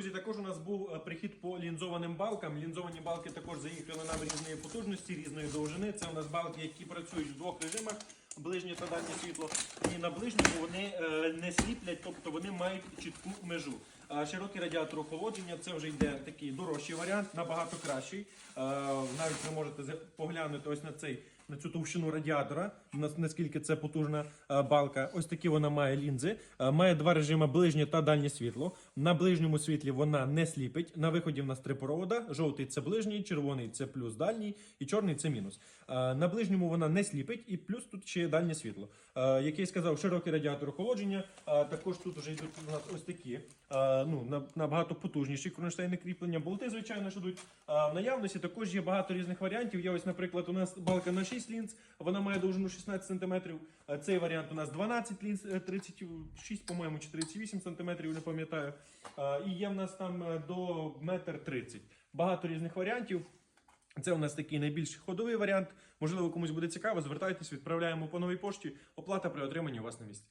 Друзі, також у нас був е, прихід по лінзованим балкам. Лінзовані балки також заїхали нам різної потужності, різної довжини. Це у нас балки, які працюють в двох режимах. Ближнє та дальнє світло. І на ближньому вони е, не сліплять, тобто вони мають чітку межу. Широкий радіатор охолодження це вже йде такий дорожчий варіант, набагато кращий. Е, навіть ви можете поглянути ось на цей на цю товщину радіатора, на- наскільки це потужна е, балка. Ось такі вона має лінзи. Е, Має два режими ближнє та дальнє світло. На ближньому світлі вона не сліпить. На виході в нас три провода: жовтий це ближній, червоний це плюс дальній, і чорний це мінус. Е, На ближньому вона не сліпить, і плюс тут ще дальнє світло. Е, Як я й сказав, широкий радіатор охолодження. Також тут вже йдуть у нас ось такі, ну набагато потужніші кронштейни кріплення. Болти, звичайно, що йдуть в наявності. Також є багато різних варіантів. Є ось, наприклад, у нас балка на 6 лінз, вона має довжину 16 см. Цей варіант у нас 12 лінз, е, 36, по-моєму, чи 38 см, не пам'ятаю. Е, І є в нас там е, до 1,30 м. Багато різних варіантів. Це у нас такий найбільш ходовий варіант. Можливо, комусь буде цікаво, звертайтесь, відправляємо по новій пошті. Оплата при отриманні у вас на місці.